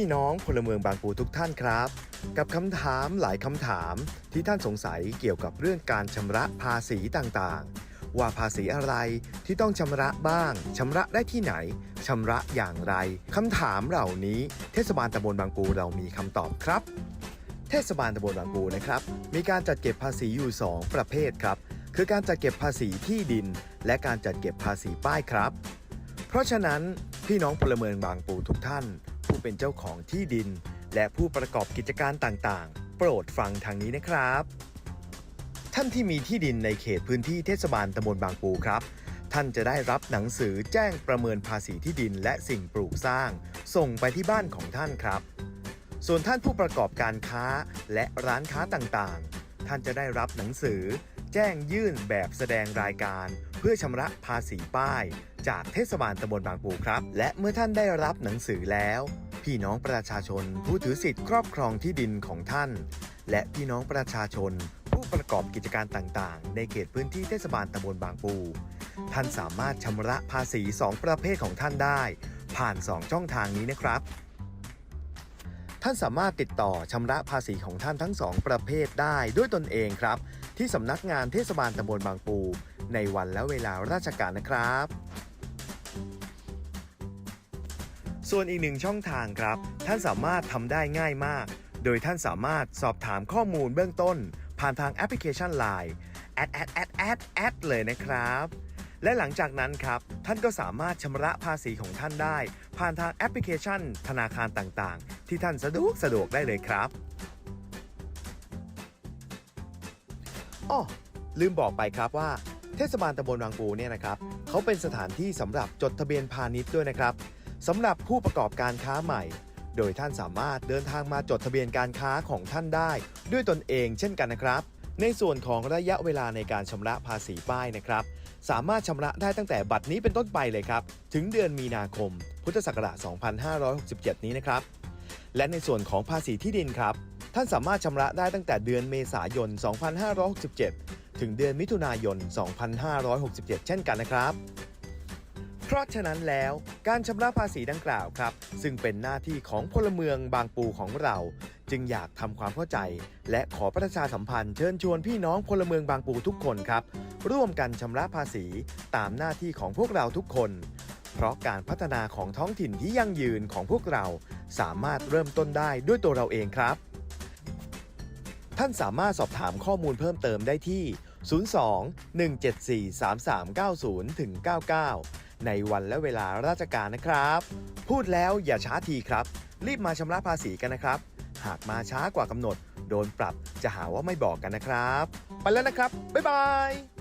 พี่น้องพลเมืองบางปูทุกท่านครับ กับคำถามหลายคำถามที่ท่านสงสัยเกี่ยวกับเรื่องการชำระภาษีต่างๆ ว่าภาษีอะไรที่ต้องชำระบ้างชำระได้ที่ไหนชำระอย่างไรคำถามเหล่านี้เทศบาลตำบลบางปูเรามีคำตอบครับ เทศบาลตำบลบางปูนะครับ มีการจัดเก็บภาษีอยู่ 2 ประเภทครับ คือการจัดเก็บภาษีที่ดิน และการจัดเก็บภาษีป้ายครับ เพราะฉะนั้นพี่น้องพลเมืองบางปูทุกท่าน เป็นเจ้าของที่ดิน และผู้ประกอบกิจการต่างๆ โปรดฟังทางนี้นะครับ ท่านที่มีที่ดินในเขตพื้นที่เทศบาลตำบลบางปูครับ ท่านจะได้รับหนังสือแจ้งประเมินภาษีที่ดินและสิ่งปลูกสร้าง ส่งไปที่บ้านของท่านครับ ส่วนท่านผู้ประกอบการค้าและร้านค้าต่างๆ ท่านจะได้รับหนังสือ แจ้งยื่นแบบแสดงรายการ เพื่อชำระภาษีป้ายจากเทศบาลตำบลบางปูครับ และเมื่อท่านได้รับหนังสือแล้ว พี่น้องประชาชนผู้ถือสิทธิ์ครอบครองที่ดินของท่าน และพี่น้องประชาชน ผู้ประกอบกิจการต่างๆ ในเขตพื้นที่เทศบาลตำบลบางปู ท่านสามารถชำระภาษี 2 ประเภทของท่านได้ ผ่าน 2 ช่องทางนี้นะครับ ท่านสามารถติดต่อชำระภาษีของท่านทั้ง 2 ประเภทได้ด้วยตนเองครับ ที่สำนักงานเทศบาลตำบลบางปู ในวันและเวลาราชการนะครับ ส่วนอีกหนึ่งช่องทางครับ ท่านสามารถทำได้ง่ายมาก โดยท่านสามารถสอบถามข้อมูลเบื้องต้น ผ่านทางแอปพลิเคชัน Line แอดแอดแอดแอดแอดเลยนะครับ และหลังจากนั้นครับ ท่านก็สามารถชำระภาษีของท่านได้ ผ่านทางแอปพลิเคชัน ธนาคารต่างๆ ที่ท่านสะดวกสะดวกได้เลยครับอ้อลืมบอกไปครับว่า เทศบาลตำบลบางปูเนี่ยนะครับ เขาเป็นสถานที่สำหรับจดทะเบียนพาณิชย์ด้วยนะครับ สำหรับผู้ประกอบการค้าใหม่ โดยท่านสามารถเดินทางมาจดทะเบียนการค้าของท่านได้ ด้วยตนเองเช่นกันนะครับ ในส่วนของระยะเวลาในการชำระภาษีป้ายนะครับ สามารถชำระได้ตั้งแต่บัดนี้เป็นต้นไปเลยครับ ถึงเดือนมีนาคม พุทธศักราช 2567 นี้นะครับ และในส่วนของภาษีที่ดินครับ ท่านสามารถชำระได้ตั้งแต่เดือนเมษายน 2567 ถึงเดือนมิถุนายน 2567 เช่นกันนะครับ เพราะฉะนั้นแล้วการชำระภาษีดังกล่าวครับ ซึ่งเป็นหน้าที่ของพลเมืองบางปูของเรา จึงอยากทำความเข้าใจ และขอประชาสัมพันธ์เชิญชวนพี่น้องพลเมืองบางปูทุกคนครับ ร่วมกันชำระภาษีตามหน้าที่ของพวกเราทุกคน เพราะการพัฒนาของท้องถิ่นที่ยั่งยืนของพวกเรา สามารถเริ่มต้นได้ด้วยตัวเราเองครับ ท่านสามารถสอบถามข้อมูลเพิ่มเติมได้ที่ 02 174 3390ถึง99 ในวันและเวลาราชการนะครับ พูดแล้วอย่าช้าทีครับ รีบมาชำระภาษีกันนะครับ หากมาช้ากว่ากำหนด โดนปรับจะหาว่าไม่บอกกันนะครับ ไปแล้วนะครับ บ๊ายบาย